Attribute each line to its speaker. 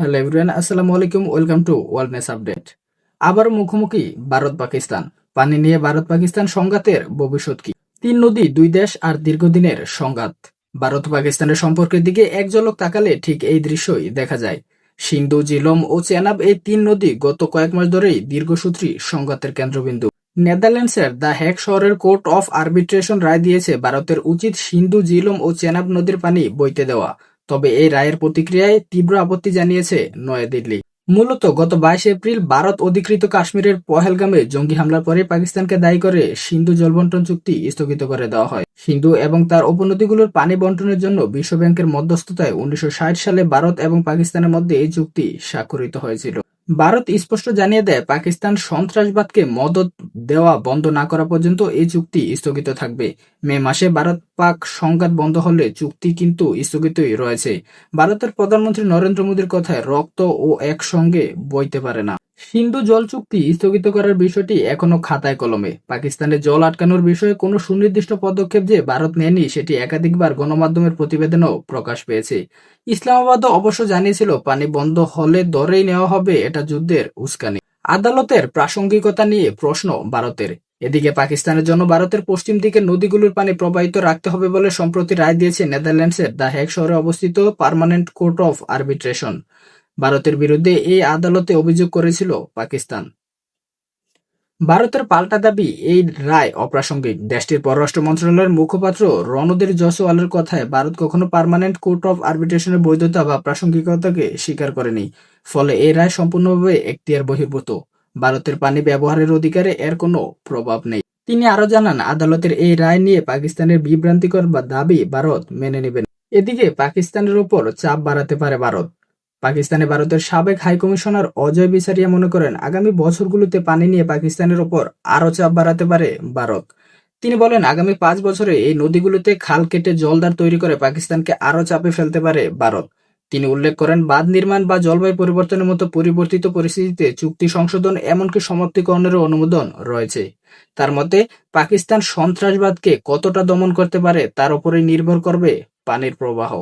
Speaker 1: Hello everyone, আসসালামু আলাইকুম, welcome to ওয়ার্ল্ডনেস update. আবার মুখোমুখি ভারত পাকিস্তান। পানি নিয়ে ভারত পাকিস্তান সংঘাতের ভবিষ্যৎ কি? তিন নদী, দুই দেশ আর দীর্ঘদিনের সংঘাত। ভারত পাকিস্তানের সম্পর্কের দিকে এক ঝলক তাকালে ঠিক এই দৃশ্যই দেখা যায়। সিন্ধু জিলম ও চেনাব এই তিন নদী গত কয়েক মাস ধরেই দীর্ঘসূত্রী সংঘাতের কেন্দ্রবিন্দু। নেদারল্যান্ডসের দ্য হ্যাক শহরের কোর্ট অফ আরবিট্রেশন রায় দিয়েছে ভারতের উচিত সিন্ধু জিলম ও চেনাব নদীর পানি বইতে দেওয়া। তবে এই রায়ের প্রতিক্রিয়ায় তীব্র আপত্তি জানিয়েছে নয়াদিল্লি। মূলত গত বাইশ এপ্রিল ভারত অধিকৃত কাশ্মীরের পহেলগামে জঙ্গি হামলার পরে পাকিস্তানকে দায়ী করে সিন্ধু জলবন্টন চুক্তি স্থগিত করে দেওয়া হয়। সিন্ধু এবং তার উপনদীগুলোর পানি বন্টনের জন্য বিশ্বব্যাংকের মধ্যস্থতায় উনিশশো ষাট সালে ভারত এবং পাকিস্তানের মধ্যে এই চুক্তি স্বাক্ষরিত হয়েছিল। ভারত স্পষ্ট জানিয়ে দেয়, পাকিস্তান সন্ত্রাসবাদকে মদত দেওয়া বন্ধ না করা পর্যন্ত এই চুক্তি স্থগিত থাকবে। মে মাসে ভারত পাক সংঘাত বন্ধ হলে চুক্তি কিন্তু স্থগিতই রয়েছে। ভারতের প্রধানমন্ত্রী নরেন্দ্র মোদীর কথায় রক্ত ও একসঙ্গে বইতে পারে না। সিন্ধু জল চুক্তি স্থগিত করার বিষয়টি এখনও খাতায় কলমে। পাকিস্তানে জল আটকানোর বিষয়ে কোনো সুনির্দিষ্ট পদক্ষেপ যে ভারত নেয়নি, সেটি একাধিকবার গণমাধ্যমের প্রতিবেদনেও প্রকাশ পেয়েছে। ইসলামাবাদও অবশ্য জানিয়েছিল, পানি বন্ধ হলে দরেই নেওয়া হবে এটা যুদ্ধের উস্কানি। আদালতের প্রাসঙ্গিকতা নিয়ে প্রশ্ন ভারতের। এদিকে পাকিস্তানের জন্য ভারতের পশ্চিম দিকের নদীগুলোর পানি প্রবাহিত রাখতে হবে বলে সম্প্রতি রায় দিয়েছে নেদারল্যান্ডসের দ্য হ্যাগ শহরে অবস্থিত পার্মানেন্ট কোর্ট অফ আরবিট্রেশন। ভারতের বিরুদ্ধে এই আদালতে অভিযোগ করেছিল পাকিস্তান। ভারতের পাল্টা দাবি এই রায় অপ্রাসঙ্গিক। দেশটির পররাষ্ট্র মন্ত্রণালয়ের মুখপাত্র রণদীর জসওয়ালের কথায় ভারত কখনো পার্মানেন্ট কোর্ট অফ আরবিট্রেশনের বৈধতা বা প্রাসঙ্গিকতাকে স্বীকার করেনি। ফলে এই রায় সম্পূর্ণভাবে এখতিয়ার বহির্ভূত। ভারতের পানি ব্যবহারের অধিকারে এর কোনো প্রভাব নেই। তিনি আরও জানান, আদালতের এই রায় নিয়ে পাকিস্তানের বিভ্রান্তিকর বা দাবি ভারত মেনে নেবে না। এদিকে পাকিস্তানের উপর চাপ বাড়াতে পারে ভারত। পাকিস্তানে ভারতের সাবেক হাইকমিশনার অজয় বিচারিয়া মনে করেন, আগামী বছরগুলোতে পানি নিয়ে পাকিস্তানের ওপর আরও চাপ বাড়াতে পারে ভারত। তিনি বলেন, আগামী পাঁচ বছরে এই নদীগুলোতে খাল কেটে জলদার তৈরি করে পাকিস্তানকে আরও চাপে ফেলতে পারে ভারত। তিনি উল্লেখ করেন, বাঁধ নির্মাণ বা জলবায়ু পরিবর্তনের মতো পরিবর্তিত পরিস্থিতিতে চুক্তি সংশোধন এমনকি সমাপ্তিকরণেরও অনুমোদন রয়েছে। তার মতে, পাকিস্তান সন্ত্রাসবাদকে কতটা দমন করতে পারে তার উপরেই নির্ভর করবে পানির প্রবাহ।